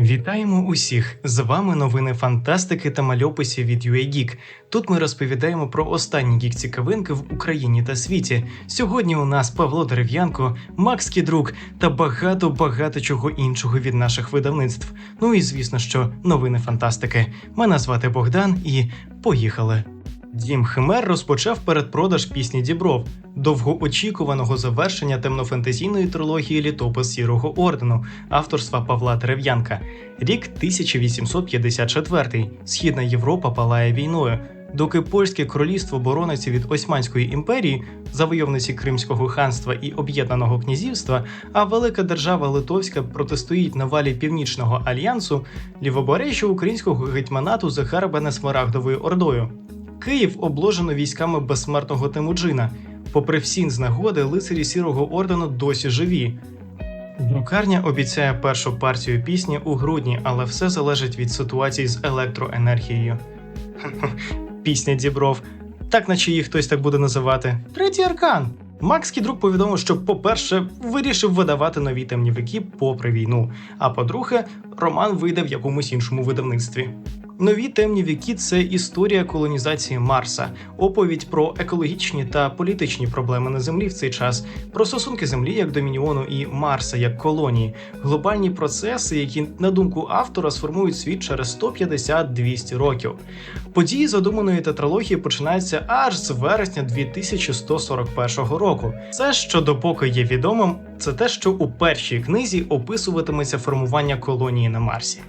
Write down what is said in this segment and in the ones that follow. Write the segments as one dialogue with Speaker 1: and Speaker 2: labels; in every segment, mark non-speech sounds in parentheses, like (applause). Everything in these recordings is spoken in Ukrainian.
Speaker 1: Вітаємо усіх! З вами новини фантастики та мальописів від UAGeek. Тут ми розповідаємо про останні гік цікавинки в Україні та світі. Сьогодні у нас Павло Дерев'янко, Макс Кідрук та багато багато чого іншого від наших видавництв. Ну і звісно, що новини фантастики. Мене звати Богдан і поїхали. Дім Химер розпочав передпродаж пісні Дібров, довгоочікуваного завершення темнофентезійної трилогії Літопис Сірого ордену авторства Павла Дерев'янка. Рік 1854. Східна Європа палає війною. Доки польське королівство борониться від Османської імперії, завойовниці Кримського ханства і об'єднаного князівства, а велика держава Литовська протистоїть на валі Північного альянсу, лівобережжя українського гетьманату захарбане Смарагдовою ордою. Київ обложено військами безсмертного Темуджина. Попри всі знагоди, лицарі сірого ордену досі живі. Друкарня обіцяє першу партію пісні у грудні, але все залежить від ситуації з електроенергією. (laughs) Пісня Дібров. Так, наче її хтось так буде називати. Третій аркан. Макс Кідрук повідомив, що, по-перше, вирішив видавати нові темнівики попри війну. А по-друге, роман вийде в якомусь іншому видавництві. Нові темні віки це історія колонізації Марса, оповідь про екологічні та політичні проблеми на землі в цей час, про стосунки землі як домініону і Марса як колонії, глобальні процеси, які, на думку автора, сформують світ через 150-200 років. Події задуманої тетралогії починаються аж з вересня 2141 року. Це що допоки є відомим, це те, що у першій книзі описуватиметься формування колонії на Марсі.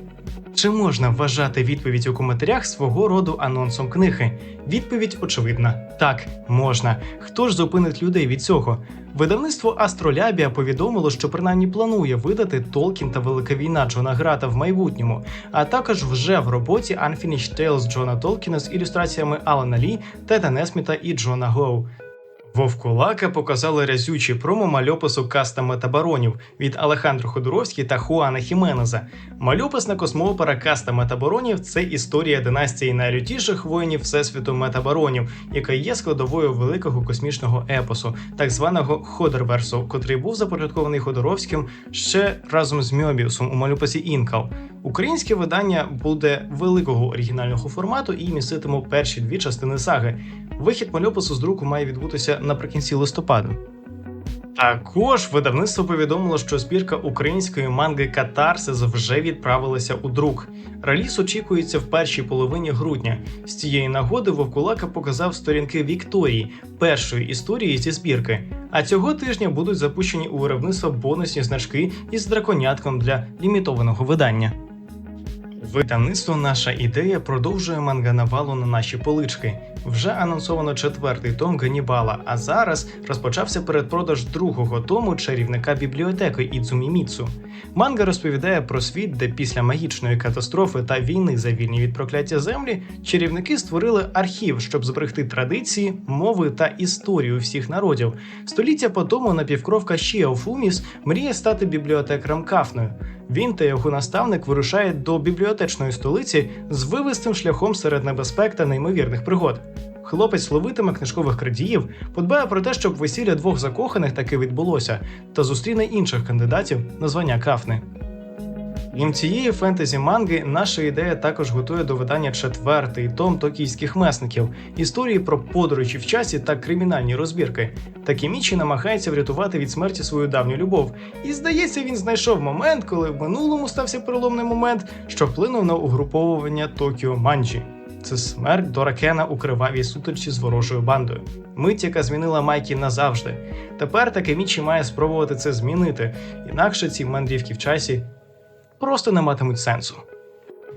Speaker 1: Чи можна вважати відповідь у коментарях свого роду анонсом книги? Відповідь очевидна: так, можна. Хто ж зупинить людей від цього? Видавництво Астролябія повідомило, що принаймні планує видати Толкін та Велика війна Джона Грата в майбутньому, а також вже в роботі Unfinished Tales Джона Толкіна з ілюстраціями Алана Лі, Теда Несміта і Джона Гоу. Вовкулака показали разючі промо мальопису каста метабаронів від Алехандро Ходоровський та Хуана Хіменеза. Мальописна космоопера каста метабаронів це історія династії найлютіших воїнів всесвіту метабаронів, яка є складовою великого космічного епосу, так званого Ходерверсу, котрий був започаткований Ходоровським ще разом з Мьобіусом у мальописі Інкал. Українське видання буде великого оригінального формату і міститиме перші дві частини саги. Вихід мальопису з друку має відбутися наприкінці листопада. Також видавництво повідомило, що збірка української манги Катарсис вже відправилася у друк. Реліз очікується в першій половині грудня. З цієї нагоди Вовкулака показав сторінки Вікторії, першої історії зі збірки. А цього тижня будуть запущені у виробництво бонусні значки із драконятком для лімітованого видання. Видавництво Наша ідея продовжує манганавалу на наші полички. Вже анонсовано четвертий том Ганібала, а зараз розпочався передпродаж другого тому чарівника бібліотеки Ідзумі. Манга розповідає про світ, де після магічної катастрофи та війни за вільні від прокляття землі чарівники створили архів, щоб зберегти традиції, мови та історію всіх народів. Століття по тому напівкровка Шіо Фуміс мріє стати бібліотекарем Кафною. Він та його наставник вирушають до бібліотечної столиці з вивистим шляхом серед небезпек та неймовірних пригод. Хлопець ловитиме книжкових крадіїв, подбає про те, щоб весілля двох закоханих таки відбулося, та зустріне інших кандидатів на звання Кафни. Крім цієї фентезі манги, наша ідея також готує до видання четвертий том токійських месників історії про подорожі в часі та кримінальні розбірки. Такімічі намагається врятувати від смерті свою давню любов, і здається, він знайшов момент, коли в минулому стався переломний момент, що вплинув на угруповування Токіо Манджі. Це смерть Доракена у кривавій сутичці з ворожою бандою. Мить, яка змінила Майкі назавжди. Тепер Такемічі має спробувати це змінити, інакше ці мандрівки в часі просто не матимуть сенсу.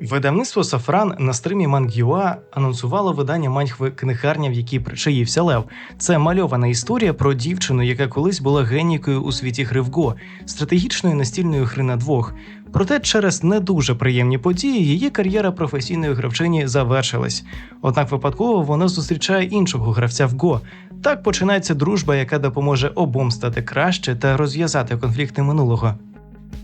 Speaker 1: Видавництво Сафран на стримі Мангюа анонсувало видання маньхви книгарня, в якій причаївся Лев. Це мальована історія про дівчину, яка колись була генійкою у світі гри в Го, стратегічної настільної гри на двох. Проте через не дуже приємні події її кар'єра професійної гравчині завершилась. Однак випадково вона зустрічає іншого гравця в Го. Так починається дружба, яка допоможе обом стати краще та розв'язати конфлікти минулого.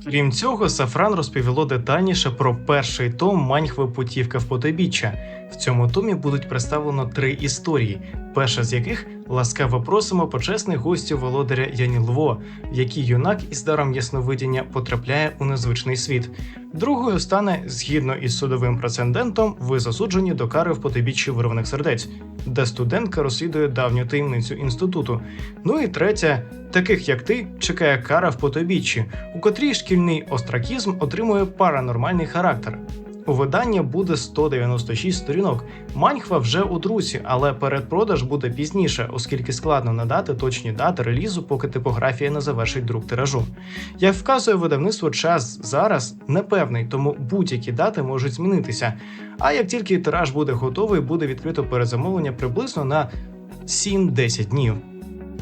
Speaker 1: Крім цього, Сафран розповіло детальніше про перший том Маньхви Путівка в потойбіччя. В цьому томі будуть представлено три історії, перша з яких ласкаво просимо почесних гостів володаря Янілво, в якій юнак із даром ясновидіння потрапляє у незвичний світ. Другою стане, згідно із судовим прецедентом, ви засуджені до кари в потойбіччі вирваних сердець, де студентка розслідує давню таємницю інституту. Ну і третя, таких як ти, чекає кара в потойбіччі, у котрій шкільний остракізм отримує паранормальний характер. У видання буде 196 сторінок. Маньхва вже у друзі, але передпродаж буде пізніше, оскільки складно надати точні дати релізу, поки типографія не завершить друк тиражу. Як вказує видавництво, час зараз непевний, тому будь-які дати можуть змінитися. А як тільки тираж буде готовий, буде відкрито перезамовлення приблизно на 7-10 днів.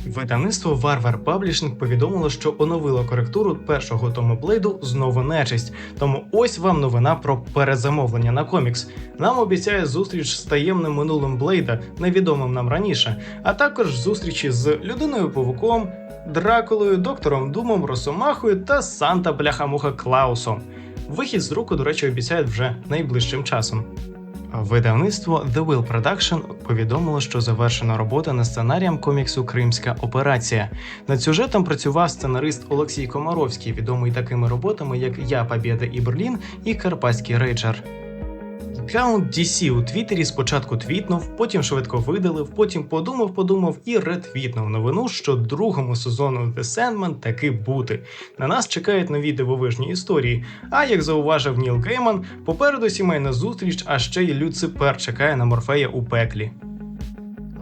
Speaker 1: Видавництво Варвар Паблішинг повідомило, що оновило коректуру першого тому Блейду знову нечисть. Тому ось вам новина про перезамовлення на комікс. Нам обіцяє зустріч з таємним минулим Блейда, невідомим нам раніше, а також зустрічі з людиною павуком, Дракулою, доктором Думом, Росомахою та Санта Бляхамуха Клаусом. Вихід з друку, до речі, обіцяють вже найближчим часом. Видавництво The Will Production повідомило, що завершена робота над сценарієм коміксу Кримська операція. Над сюжетом працював сценарист Олексій Комаровський, відомий такими роботами, як Я Побєда і Берлін і Карпатський рейджер. Аккаунт DC у Твіттері спочатку твітнув, потім швидко видалив, потім подумав, подумав і ретвітнув новину, що другому сезону The Sandman таки бути. На нас чекають нові дивовижні історії. А як зауважив Ніл Гейман, попереду сімейна зустріч, а ще й Люципер чекає на Морфея у пеклі.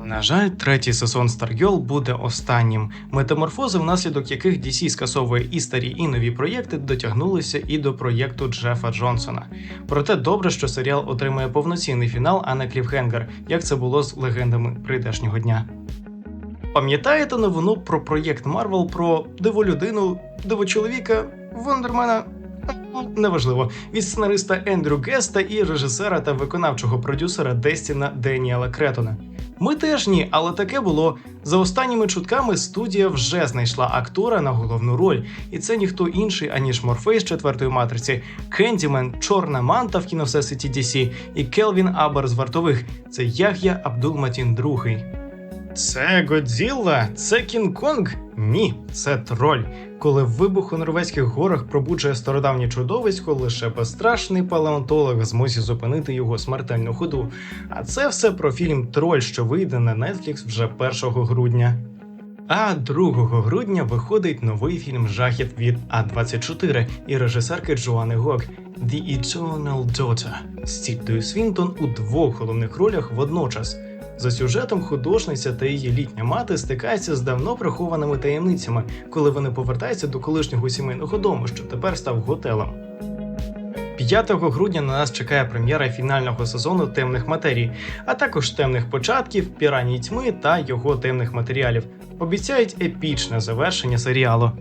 Speaker 1: На жаль, третій сезон Stargirl буде останнім. Метаморфози, внаслідок яких DC скасовує і старі, і нові проєкти, дотягнулися і до проєкту Джефа Джонсона. Проте добре, що серіал отримує повноцінний фінал, а не кліфхенгер, як це було з легендами прийдешнього дня. Пам'ятаєте новину про проєкт Марвел про диволюдину, дивочоловіка, Вондермена? Неважливо, від сценариста Ендрю Геста і режисера та виконавчого продюсера Дестіна Деніела Кретона. Ми теж ні, але таке було. За останніми чутками студія вже знайшла актора на головну роль, і це ніхто інший, аніж Морфей з четвертої матриці, Кендімен, Чорна Манта в кіновсесвіті DC і Келвін Абер з вартових. Це Яг'я Абдулматін II. Це Годзілла? Це Кінг-Конг? Ні, це троль. Коли вибух у норвезьких горах пробуджує стародавнє чудовисько, лише безстрашний палеонтолог змусі зупинити його смертельну ходу. А це все про фільм Троль, що вийде на Netflix вже 1 грудня. А 2 грудня виходить новий фільм Жахіт від А24 і режисерки Джоани Гок The Eternal Daughter з Свінтон у двох головних ролях водночас. За сюжетом художниця та її літня мати стикаються з давно прихованими таємницями, коли вони повертаються до колишнього сімейного дому, що тепер став готелем. 5 грудня на нас чекає прем'єра фінального сезону темних матерій, а також темних початків, піраній тьми та його темних матеріалів. Обіцяють епічне завершення серіалу.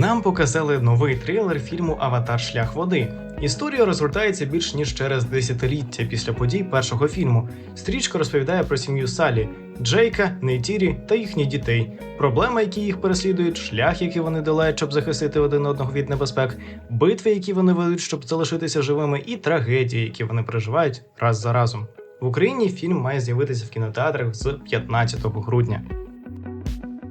Speaker 1: Нам показали новий трейлер фільму Аватар Шлях води. Історія розгортається більш ніж через десятиліття після подій першого фільму. Стрічка розповідає про сім'ю Салі, Джейка, Нейтірі та їхніх дітей, проблеми, які їх переслідують, шлях, який вони долають, щоб захистити один одного від небезпек, битви, які вони ведуть, щоб залишитися живими, і трагедії, які вони переживають раз за разом. В Україні фільм має з'явитися в кінотеатрах з 15 грудня.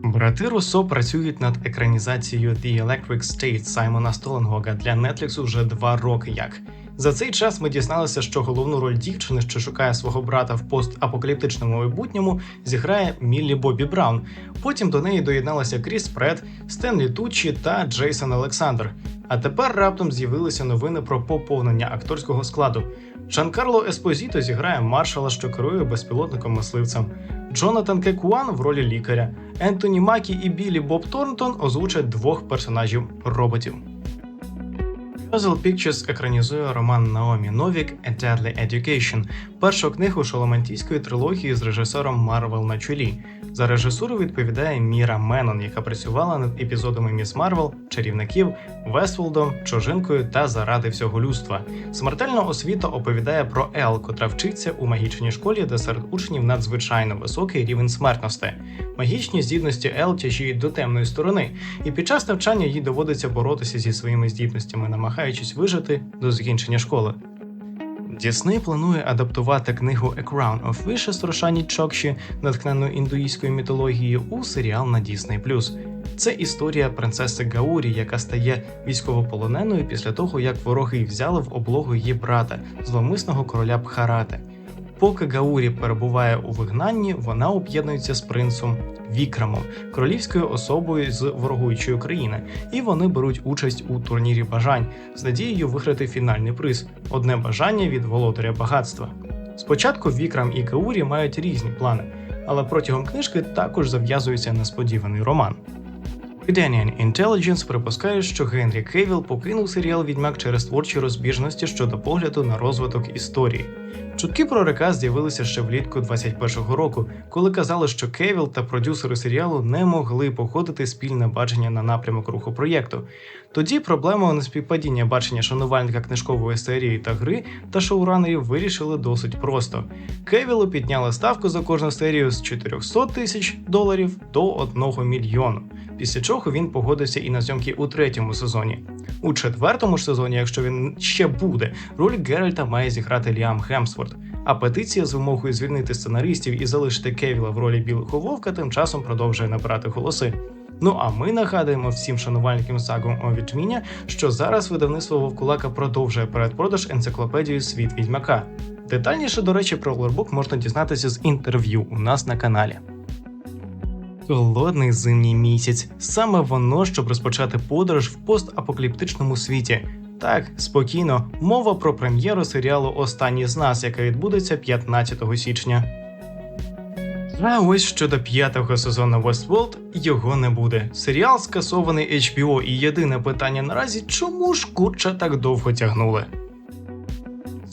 Speaker 1: Брати Руссо працюють над екранізацією The Electric State Саймона Столенгога для Netflix вже два роки як. За цей час ми дізналися, що головну роль дівчини, що шукає свого брата в постапокаліптичному майбутньому, зіграє Міллі Бобі Браун. Потім до неї доєдналися Кріс Пред, Стенлі Туччі та Джейсон Олександр. А тепер раптом з'явилися новини про поповнення акторського складу. Джанкарло Еспозіто зіграє маршала, що керує безпілотником мисливцем. Джонатан Кекуан в ролі лікаря. Ентоні Макі і Білі Боб Торнтон озвучать двох персонажів роботів. Puzzle Pictures екранізує роман Наомі Новік «A Deadly Education, першу книгу шоломантійської трилогії з режисером Марвел на чолі. За режисуру відповідає Міра Менон, яка працювала над епізодами Міс Марвел, чарівників, Вестволдом, чужинкою та заради всього людства. Смертельна освіта оповідає про Ел, котра вчиться у магічній школі, де серед учнів надзвичайно високий рівень смертності. Магічні здібності Ел тяжіють до темної сторони, і під час навчання їй доводиться боротися зі своїми здібностями, намагаючись вижити до закінчення школи. Дісней планує адаптувати книгу A Crown of Wishes Рошані Чокші, натхнену індуїзькою мітологією, у серіал на Disney+. Це історія принцеси Гаурі, яка стає військовополоненою після того, як вороги взяли в облогу її брата, зломисного короля Бхарати. Поки Гаурі перебуває у вигнанні, вона об'єднується з принцем Вікрамом, королівською особою з ворогуючої країни, і вони беруть участь у турнірі бажань з надією виграти фінальний приз одне бажання від володаря багатства. Спочатку Вікрам і Гаурі мають різні плани, але протягом книжки також зав'язується несподіваний роман. Guardian Intelligence припускає, що Генрі Кевіл покинув серіал Відьмак через творчі розбіжності щодо погляду на розвиток історії. Чутки про река з'явилися ще влітку 21-го року, коли казали, що Кевіл та продюсери серіалу не могли походити спільне бачення на напрямок руху проєкту. Тоді проблема неспівпадіння бачення шанувальника книжкової серії та гри та шоуранерів вирішили досить просто. Кевілу підняли ставку за кожну серію з 400 тисяч доларів до 1 мільйону. Після чого він погодився і на зйомки у третьому сезоні. У четвертому ж сезоні, якщо він ще буде, роль Геральта має зіграти Ліам Хемсворт. А петиція з вимогою звільнити сценаристів і залишити Кевіла в ролі білого вовка тим часом продовжує набирати голоси. Ну а ми нагадуємо всім шанувальникам сагу о Відьміня, що зараз видавництво Вовкулака продовжує передпродаж енциклопедію Світ відьмака. Детальніше, до речі, про лорбук можна дізнатися з інтерв'ю у нас на каналі. Холодний зимній місяць саме воно, щоб розпочати подорож в постапокаліптичному світі. Так, спокійно, мова про прем'єру серіалу Останній з нас, яка відбудеться 15 січня. А ось щодо п'ятого сезону Westworld його не буде. Серіал скасований HBO, і єдине питання наразі, чому ж курча так довго тягнули.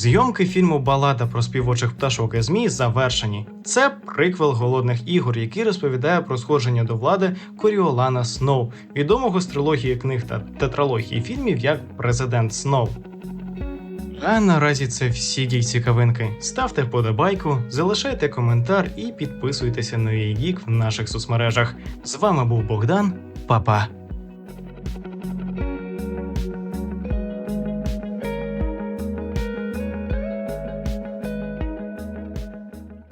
Speaker 1: Зйомки фільму Балада про співочих пташок і змій завершені. Це приквел голодних ігор, який розповідає про сходження до влади Коріолана Сноу, відомого з трилогії книг та тетралогії фільмів як Президент Сноу. А наразі це всі гік цікавинки. Ставте подобайку, залишайте коментар і підписуйтеся на Гік в наших соцмережах. З вами був Богдан, Па-па!